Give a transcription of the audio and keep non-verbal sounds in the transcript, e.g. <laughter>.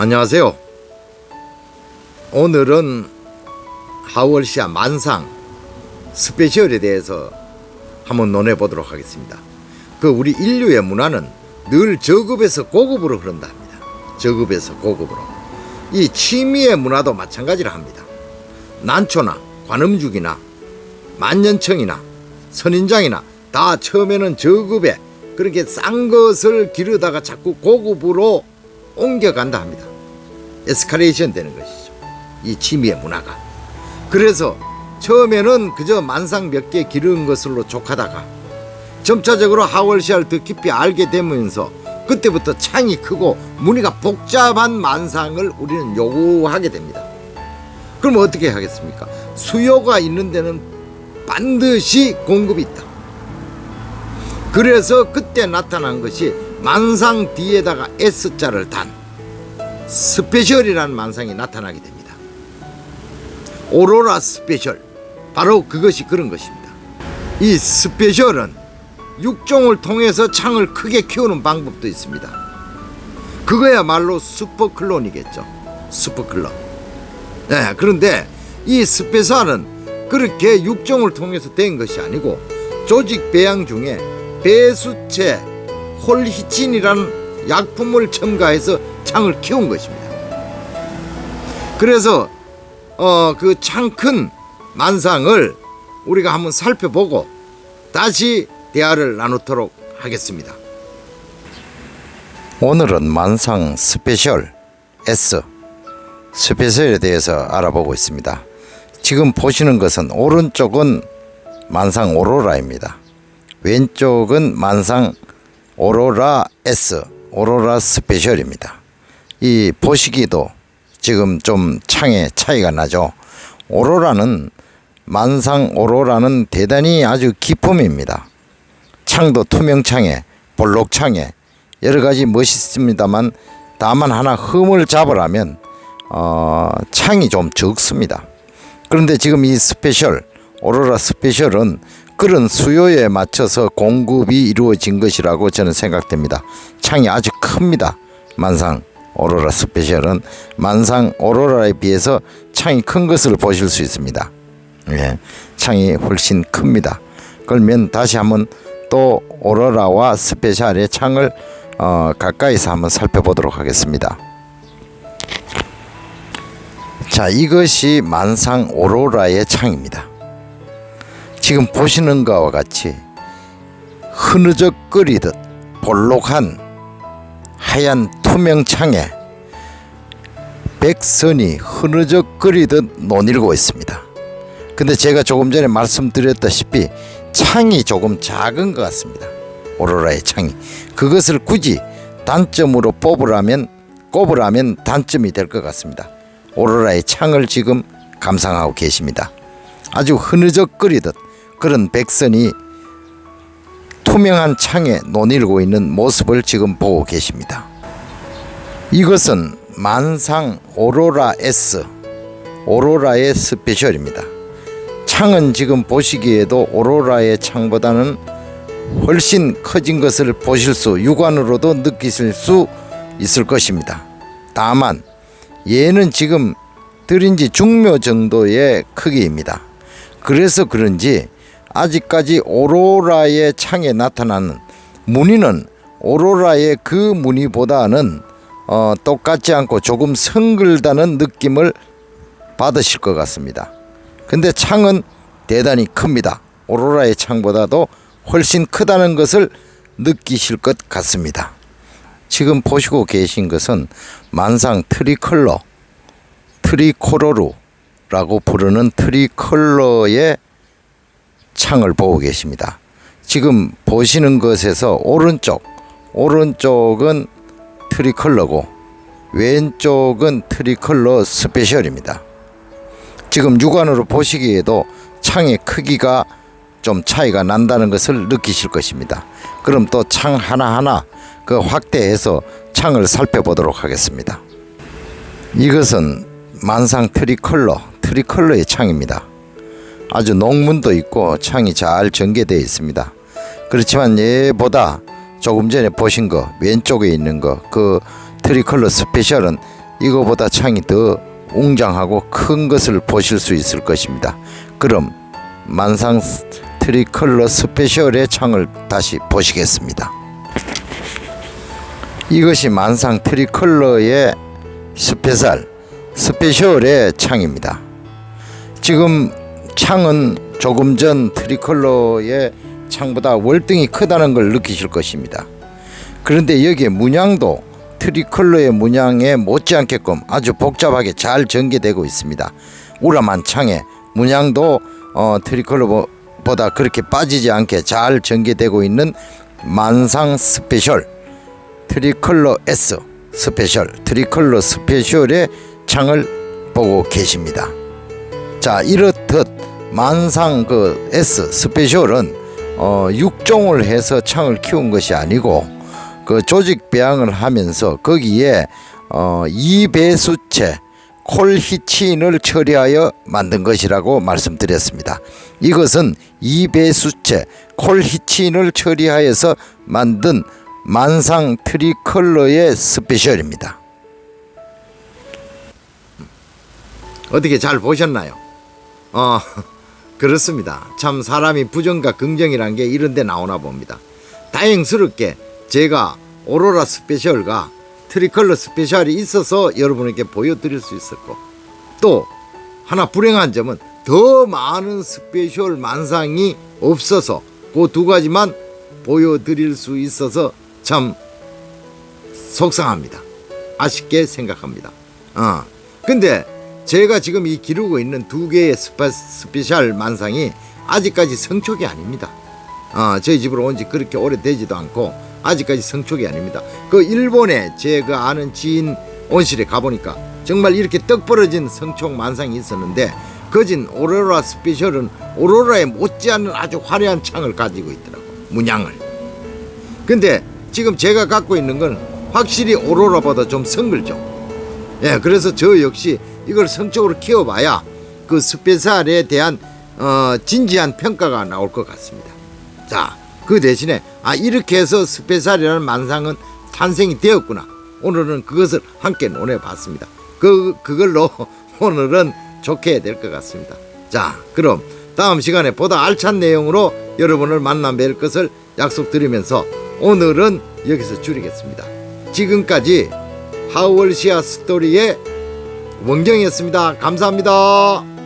안녕하세요. 오늘은 하월시아 만상 스페셜에 대해서 한번 논해 보도록 하겠습니다. 그 우리 인류의 문화는 늘 저급에서 고급으로 흐른다 합니다. 저급에서 고급으로. 이 취미의 문화도 마찬가지라 합니다. 난초나 관음죽이나 만년청이나 선인장이나 다 처음에는 저급에 그렇게 싼 것을 기르다가 자꾸 고급으로 옮겨간다 합니다. 에스컬레이션 되는 것이죠. 이 취미의 문화가. 그래서 처음에는 그저 만상 몇 개 기르는 것으로 족하다가 점차적으로 하월시알 더 깊이 알게 되면서 그때부터 창이 크고 무늬가 복잡한 만상을 우리는 요구하게 됩니다. 그럼 어떻게 하겠습니까? 수요가 있는 데는 반드시 공급이 있다. 그래서 그때 나타난 것이 만상 뒤에다가 S자를 단 스페셜이라는 만상이 나타나게 됩니다. 오로라 스페셜 바로 그것이 그런 것입니다. 이 스페셜은 육종을 통해서 창을 크게 키우는 방법도 있습니다. 그거야말로 슈퍼클론이겠죠. 슈퍼클론. 네, 그런데 이 스페셜은 그렇게 육종을 통해서 된 것이 아니고 조직 배양 중에 배수체 홀히친이라는 약품을 첨가해서 창을 키운 것입니다. 그래서 어, 그 창 큰 만상을 우리가 한번 살펴보고 다시 대화를 나누도록 하겠습니다. 오늘은 만상 스페셜 S 스페셜에 대해서 알아보고 있습니다. 지금 보시는 것은 오른쪽은 만상 오로라입니다. 왼쪽은 만상 오로라 S 오로라 스페셜입니다. 이 보시기도 지금 좀 창에 차이가 나죠. 오로라는 만상 오로라는 대단히 아주 기품입니다. 창도 투명 창에 볼록 창에 여러 가지 멋있습니다만 다만 하나 흠을 잡으라면 어, 창이 좀 적습니다. 그런데 지금 이 스페셜 오로라 스페셜은 그런 수요에 맞춰서 공급이 이루어진 것이라고 저는 생각됩니다. 창이 아주 큽니다. 만상 오로라 스페셜은 만상 오로라에 비해서 창이 큰 것을 보실 수 있습니다. 예, 창이 훨씬 큽니다. 그러면 다시 한번 또 오로라와 스페셜의 창을 어, 가까이서 한번 살펴보도록 하겠습니다. 자, 이것이 만상 오로라의 창입니다. 지금 보시는 것과 같이 흐느적거리듯 볼록한 하얀 투명 창에 백선이 흐느적거리듯 논일고 있습니다. 근데 제가 조금 전에 말씀드렸다시피 창이 조금 작은 것 같습니다. 오로라의 창이 그것을 굳이 단점으로 뽑으라면 꼽으라면 단점이 될 것 같습니다. 오로라의 창을 지금 감상하고 계십니다. 아주 흐느적거리듯 그런 백선이 투명한 창에 논일고 있는 모습을 지금 보고 계십니다. 이것은 만상 오로라 S 오로라의 스페셜입니다. 창은 지금 보시기에도 오로라의 창보다는 훨씬 커진 것을 보실 수 육안으로도 느끼실 수 있을 것입니다. 다만 얘는 지금 들인지 중묘 정도의 크기입니다. 그래서 그런지 아직까지 오로라의 창에 나타나는 무늬는 오로라의 그 무늬보다는 어, 똑같지 않고 조금 성글다는 느낌을 받으실 것 같습니다. 근데 창은 대단히 큽니다. 오로라의 창보다도 훨씬 크다는 것을 느끼실 것 같습니다. 지금 보시고 계신 것은 만상 트리컬러, 트리코로루라고 부르는 트리컬러의 창을 보고 계십니다. 지금 보시는 것에서 오른쪽, 오른쪽은 트리컬러고 왼쪽은 트리컬러 스페셜입니다. 지금 육안으로 보시기에도 창의 크기가 좀 차이가 난다는 것을 느끼실 것입니다. 그럼 또 창 하나하나 그 확대해서 창을 살펴보도록 하겠습니다. 이것은 만상 트리컬러, 트리컬러의 창입니다. 아주 농문도 있고 창이 잘 전개되어 있습니다. 그렇지만 얘보다 조금 전에 보신 거 왼쪽에 있는 거 그 트리컬러 스페셜은 이거보다 창이 더 웅장하고 큰 것을 보실 수 있을 것입니다. 그럼 만상 트리컬러 스페셜의 창을 다시 보시겠습니다. 이것이 만상 트리컬러의 스페셜 스페셜의 창입니다. 지금 창은 조금 전 트리컬러의 창보다 월등히 크다는 걸 느끼실 것입니다. 그런데 여기에 문양도 트리컬러의 문양에 못지않게끔 아주 복잡하게 잘 전개되고 있습니다. 우람한 창에 문양도 어, 트리컬러보다 그렇게 빠지지 않게 잘 전개되고 있는 만상 스페셜 트리컬러 S 스페셜 트리컬러 스페셜의 창을 보고 계십니다. 자 이렇듯 만상 그 S 스페셜은 어, 육종을 해서 창을 키운 것이 아니고 그 조직 배양을 하면서 거기에 어, 이배수체 콜히친을 처리하여 만든 것이라고 말씀드렸습니다. 이것은 이배수체 콜히친을 처리하여서 만든 만상 트리컬러의 스페셜입니다. 어떻게 잘 보셨나요? 어, 그렇습니다. 참 사람이 부정과 긍정이란 게 이런 데 나오나 봅니다. 다행스럽게 제가 오로라 스페셜과 트리컬러 스페셜이 있어서 여러분에게 보여드릴 수 있었고 또 하나 불행한 점은 더 많은 스페셜 만상이 없어서 그 두 가지만 보여드릴 수 있어서 참 속상합니다. 아쉽게 생각합니다. 어. 근데 제가 지금 이 기르고 있는 두 개의 스페, 스페셜 만상이 아직까지 성촉이 아닙니다. 어, 저희 집으로 온 지 그렇게 오래되지도 않고 아직까지 성촉이 아닙니다. 그 일본에 제그 아는 지인 온실에 가보니까 정말 이렇게 떡 벌어진 성촉 만상이 있었는데 거진 오로라 스페셜은 오로라에 못지않은 아주 화려한 창을 가지고 있더라고 문양을. 근데 지금 제가 갖고 있는 건 확실히 오로라보다 좀 성글죠. 예, 그래서 저 역시 이걸 성적으로 키워봐야 그 스페셜에 대한 어, 진지한 평가가 나올 것 같습니다. 자, 그 대신에 아 이렇게 해서 스페셜이라는 만상은 탄생이 되었구나. 오늘은 그것을 함께 논해봤습니다. 그 그걸로 <laughs> 오늘은 좋게 해야 될 것 같습니다. 자, 그럼 다음 시간에 보다 알찬 내용으로 여러분을 만나 뵐 것을 약속드리면서 오늘은 여기서 줄이겠습니다. 지금까지 하월시아 스토리의 원경이었습니다. 감사합니다.